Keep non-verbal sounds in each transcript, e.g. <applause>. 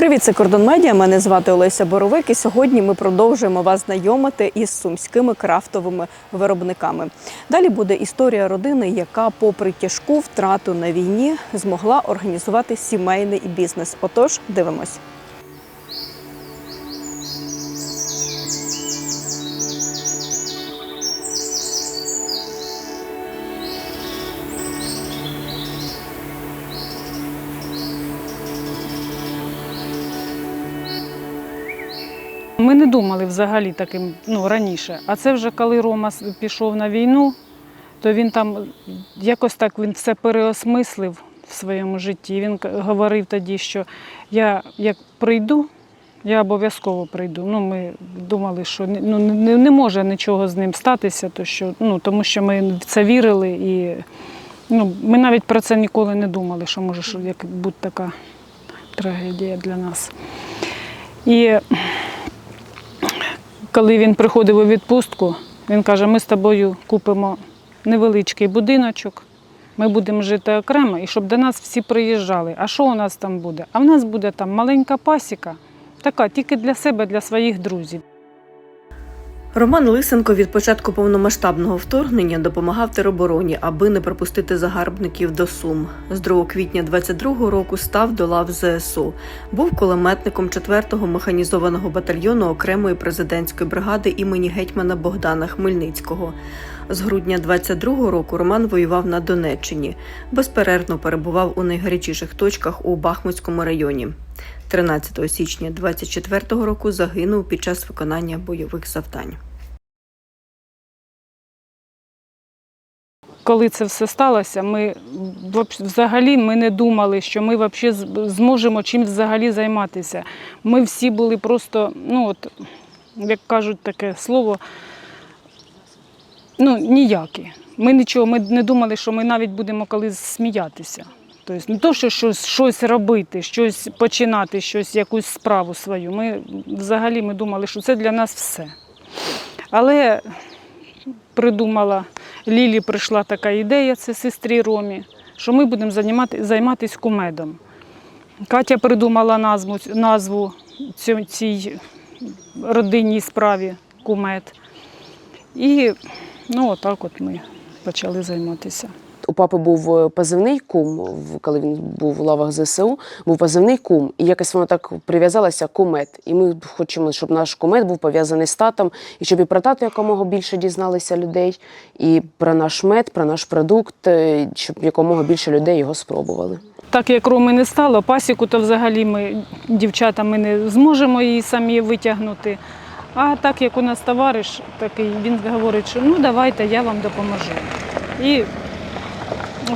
Привіт, це Кордон Медіа. Мене звати Олеся Боровик. І сьогодні ми продовжуємо вас знайомити із сумськими крафтовими виробниками. Далі буде історія родини, яка, попри тяжку втрату на війні, змогла організувати сімейний бізнес. Отож, дивимось. Ми не думали взагалі таким ну, раніше. А це вже коли Рома пішов на війну, то він там якось так він все переосмислив в своєму житті. Він говорив тоді, що я як прийду, я обов'язково прийду. Ну, ми думали, що ну, не, не може нічого з ним статися, то що, ну, тому що ми в це вірили і ну, ми навіть про це ніколи не думали, що може як бути така трагедія для нас. І коли він приходив у відпустку, він каже: ми з тобою купимо невеличкий будиночок, ми будемо жити окремо, і щоб до нас всі приїжджали. А що у нас там буде? А в нас буде там маленька пасіка, така тільки для себе, для своїх друзів. Роман Лисенко від початку повномасштабного вторгнення допомагав теробороні, аби не пропустити загарбників до Сум. З 2 квітня 22-го року став до лав ЗСУ. Був кулеметником 4-го механізованого батальйону окремої президентської бригади імені гетьмана Богдана Хмельницького. З грудня 22-го року Роман воював на Донеччині. Безперервно перебував у найгарячіших точках у Бахмутському районі. 13 січня 24-го року загинув під час виконання бойових завдань. Коли це все сталося, ми взагалі ми не думали, що ми з- зможемо чим взагалі займатися. Ми всі були просто, ну от, як кажуть таке слово, ну, ніякі. Ми нічого, ми не думали, що ми навіть будемо колись сміятися. Тобто не то, що щось, щось робити, щось починати, щось, якусь справу свою. Ми взагалі ми думали, що це для нас все. Але придумала Лілі прийшла така ідея, це сестрі Ромі, що ми будемо займати, займатися кумедом. Катя придумала назву, назву цій родинній справі кумед. І ну, отак от ми почали займатися. У папи був е, позивний кум, коли він був в лавах ЗСУ, був позивний кум, і якось воно так прив'язалося кумет. І ми хочемо, щоб наш кумет був пов'язаний з татом, і щоб і про тато якомога більше дізналися людей, і про наш мед, про наш продукт, е, щоб якомога більше людей його спробували. Так як Роми не стало, пасіку, то взагалі ми, дівчата, ми не зможемо її самі витягнути. А так як у нас товариш такий, він говорить, що ну давайте, я вам допоможу. І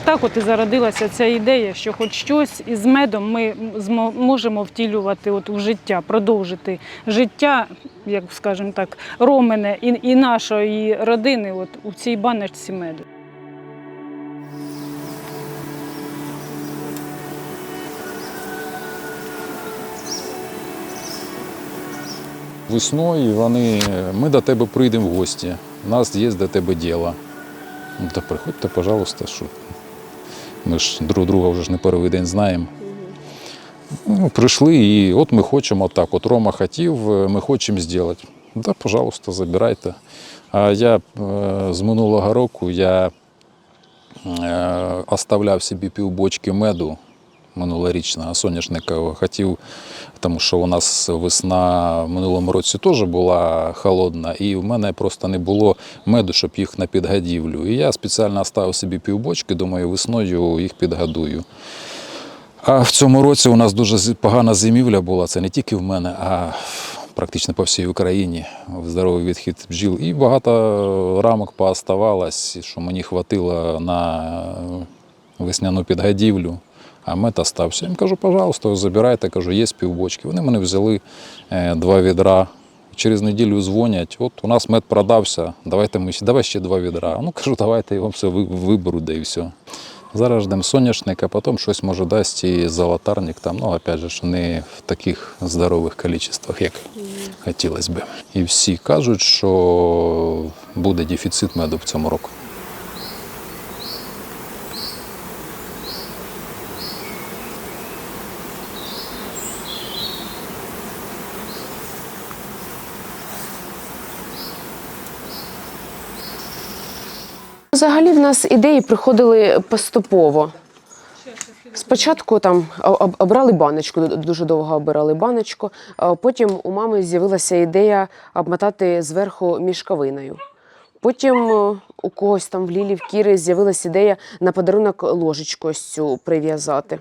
так от і зародилася ця ідея, що хоч щось із медом ми можемо втілювати от в життя, продовжити життя, як скажімо так, Ромене і, і нашої родини от у цій баночці меду. Весною вони, ми до тебе прийдемо в гості, у нас є до тебе діло. Ну, та приходьте, пожалуйста, що ми ж друг друга вже ж не перший день знаємо. Ну, прийшли і от ми хочемо так. От Рома хотів, е, ми хочемо зробити. Да, пожалуйста, забирайте. А я е, з минулого року я е, оставляв собі півбочки меду минулорічного соняшникового. Хотів, тому що у нас весна в минулому році теж була холодна, і в мене просто не було меду, щоб їх на підгодівлю. І я спеціально оставив собі півбочки, думаю, весною їх підгодую. А в цьому році у нас дуже погана зимівля була. Це не тільки в мене, а практично по всій Україні. в Здоровий відхід бджіл. І багато рамок пооставалось, що мені хватило на весняну підгодівлю. А мед остався. Я їм кажу, пожалуйста, забирайте, кажу, є півбочки. Вони мене взяли е, два відра. Через неділю дзвонять, от у нас мед продався, давайте ми давай ще два відра. Ну кажу, давайте я вам все виберу, да і все. Зараз ждемо соняшник, а потім щось може дасть і золотарник, там, ну, опять же, ж, не в таких здорових кількостях, як хотілося б. І всі кажуть, що буде дефіцит меду в цьому року. Взагалі в нас ідеї приходили поступово. Спочатку там обрали баночку, дуже довго обирали баночку. Потім у мами з'явилася ідея обмотати зверху мішковиною. Потім е, у когось там в Лілі, в Кіри з'явилася ідея на подарунок ложечку ось цю прив'язати.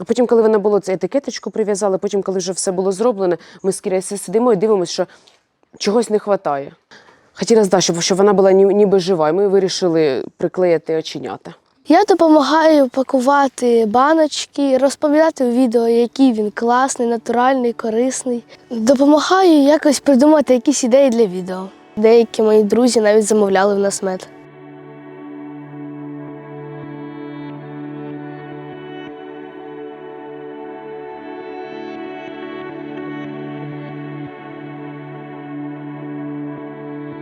А потім, коли вона було це етикеточку прив'язали, потім, коли вже все було зроблене, ми з Кірою сидимо і дивимося, що чогось не вистачає. Хотілося, да, щоб, щоб вона була ні- ніби жива, і ми вирішили приклеїти оченята. Я допомагаю пакувати баночки, розповідати у відео, який він класний, натуральний, корисний. Допомагаю якось придумати якісь ідеї для відео. Деякі мої друзі навіть замовляли в нас мед.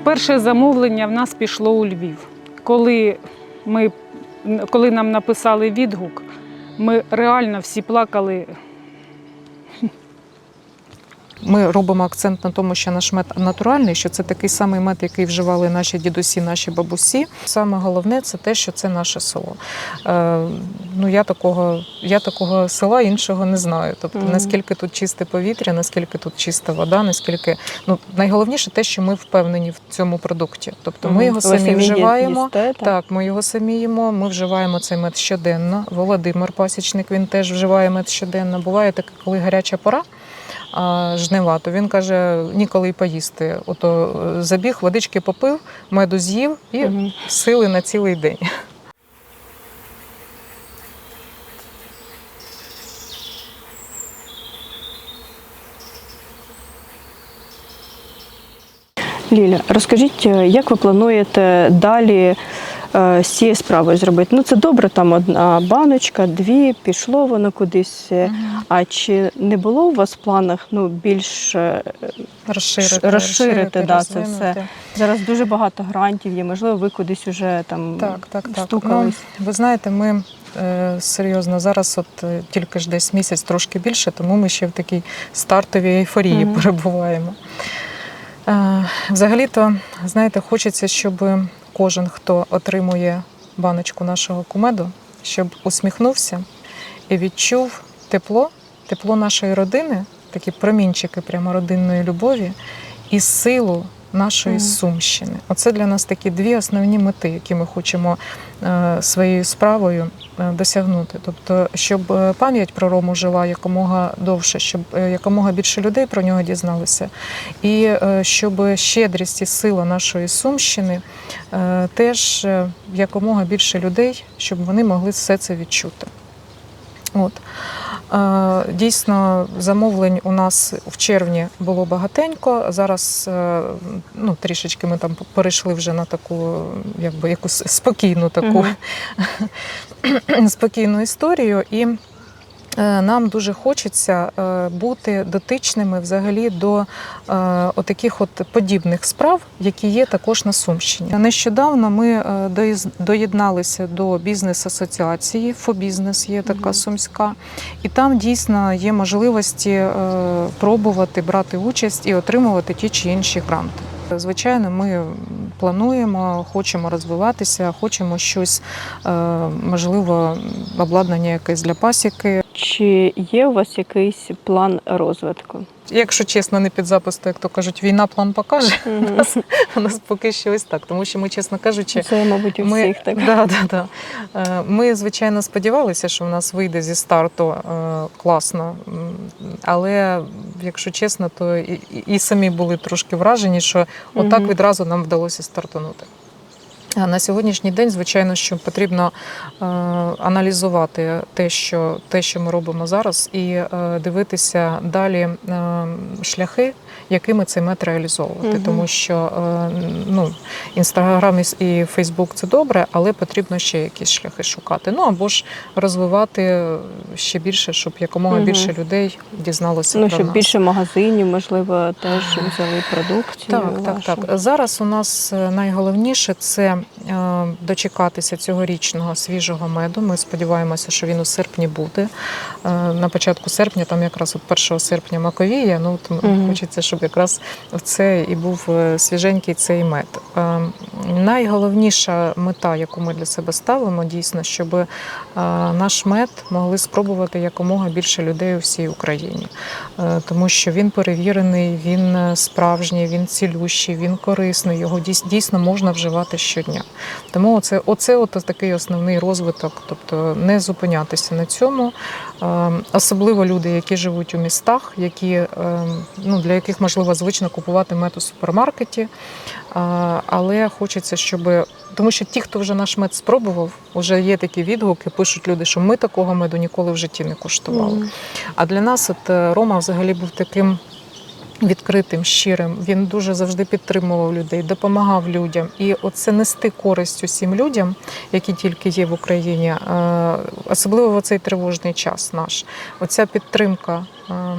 Перше замовлення в нас пішло у Львів. Коли, ми, коли нам написали відгук, ми реально всі плакали. Ми робимо акцент на тому, що наш мед натуральний, що це такий самий мед, який вживали наші дідусі, наші бабусі. Саме головне це те, що це наше село. Е, ну я такого, я такого села іншого не знаю. Тобто, Мгм. наскільки тут чисте повітря, наскільки тут чиста вода, наскільки ну найголовніше те, що ми впевнені в цьому продукті. Тобто ми його самі вживаємо. Так, ми його самі їмо. Ми вживаємо цей мед щоденно. Володимир Пасічник він теж вживає мед щоденно. Буває таке, коли гаряча пора. Жнива, то він каже, ніколи й поїсти. Ото е, забіг, водички попив, меду з'їв і Мгм. сили на цілий день. Ліля, розкажіть, е, як ви плануєте далі з цією справою зробити? Ну, це добре, там одна баночка, дві, пішло воно кудись. е, А чи не було у вас в планах ну, більш е, Розширити, розширити, да, це все? Зараз дуже багато грантів є, можливо, ви кудись уже там Так, так, так. стукались. Ну, ви знаєте, ми е, серйозно зараз, от е, тільки ж десь місяць трошки більше, тому ми ще в такій стартовій ейфорії Мгм. перебуваємо. Е, взагалі-то, знаєте, хочеться, щоб кожен, хто отримує баночку нашого кумеду, щоб усміхнувся і відчув тепло, тепло нашої родини, такі промінчики прямо родинної любові і силу нашої. Сумщини. Оце для нас такі дві основні мети, які ми хочемо своєю справою е, досягнути. Тобто, щоб е, пам'ять про Рому жила якомога довше, щоб е, якомога більше людей про нього дізналися, і е, щоб щедрість і сила нашої Сумщини е, теж е, якомога більше людей, щоб вони могли все це відчути. От. Е, Дійсно, замовлень у нас в червні було багатенько. Зараз е, ну, трішечки ми там перейшли вже на таку, якби якусь спокійну таку <laughs> спокійну історію. І нам дуже хочеться е, бути дотичними взагалі до е, отаких от подібних справ, які є також на Сумщині. Нещодавно ми е, доєдналися до бізнес-асоціації. Фобізнес є така сумська, і там дійсно є можливості е, пробувати брати участь і отримувати ті чи інші гранти. Звичайно, ми плануємо, хочемо розвиватися, хочемо щось, е, можливо, обладнання якесь для пасіки. Чи є у вас якийсь план розвитку? Якщо чесно, не під запис, то як то кажуть, війна план покаже. У нас, у нас поки що ось так, тому що ми, чесно кажучи, Це, мабуть, у ми, всіх так. Да, да, да. Е, Ми, звичайно, сподівалися, що в нас вийде зі старту е, класно. Але, якщо чесно, то і, і- самі були трошки вражені, що отак Мгм. відразу нам вдалося стартанути. На сьогоднішній день, звичайно, що потрібно е, аналізувати те, що, те, що ми робимо зараз, і е, дивитися далі е, шляхи, якими цей мет реалізовувати. Мгм. Тому що ну, Інстаграм і- і Фейсбук це добре, але потрібно ще якісь шляхи шукати. Ну або ж розвивати ще більше, щоб якомога Мгм. більше людей дізналося Ну, про щоб нас. більше магазинів, можливо, теж взяли продукцію. Так, так, вашу. так. Зараз у нас найголовніше це дочекатися цьогорічного свіжого меду. Ми сподіваємося, що він у серпні буде. Е, На початку серпня, там якраз от 1 серпня Маковія. Ну от Мгм. хочеться, щоб якраз в це і був е, свіженький цей мед. Е, Найголовніша мета, яку ми для себе ставимо, дійсно, щоб е, наш мед могли спробувати якомога більше людей у всій Україні, Е, тому що він перевірений, він е, справжній, він цілющий, він корисний. Його дійсно можна вживати щодня. Тому оце, оце от такий основний розвиток, тобто не зупинятися на цьому. Е, Особливо люди, які живуть у містах, які, е, ну, для яких можливо звично купувати мед у супермаркеті. Але хочеться, щоб тому що ті, хто вже наш мед спробував, вже є такі відгуки, пишуть люди, що ми такого меду ніколи в житті не куштували. Мгм. А для нас от е, Рома взагалі був таким. Відкритим, щирим, він дуже завжди підтримував людей, допомагав людям. І оце нести користь усім людям, які тільки є в Україні, е, особливо в цей тривожний час наш. Оця підтримка. е,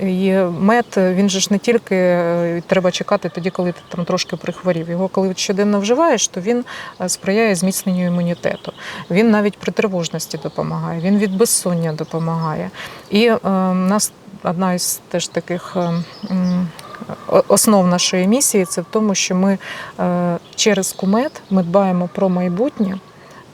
І мед, він же ж не тільки е, треба чекати тоді, коли ти там трошки прихворів. Його коли щоденно вживаєш, то він сприяє зміцненню імунітету. Він навіть при тривожності допомагає, він від безсоння допомагає. І е, нас одна із теж таких е, основ нашої місії це в тому, що ми е, через кумет ми дбаємо про майбутнє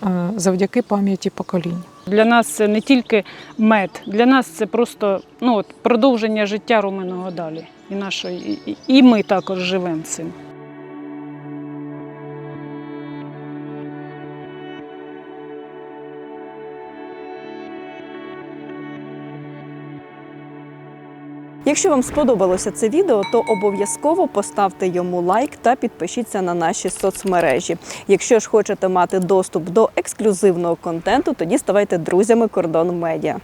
е, завдяки пам'яті поколінь. Для нас це не тільки мед, для нас це просто ну, от, продовження життя руминого далі. І, нашої, і, і ми також живемо цим. Якщо вам сподобалося це відео, то обов'язково поставте йому лайк та підпишіться на наші соцмережі. Якщо ж хочете мати доступ до ексклюзивного контенту, тоді ставайте друзями Кордон Медіа.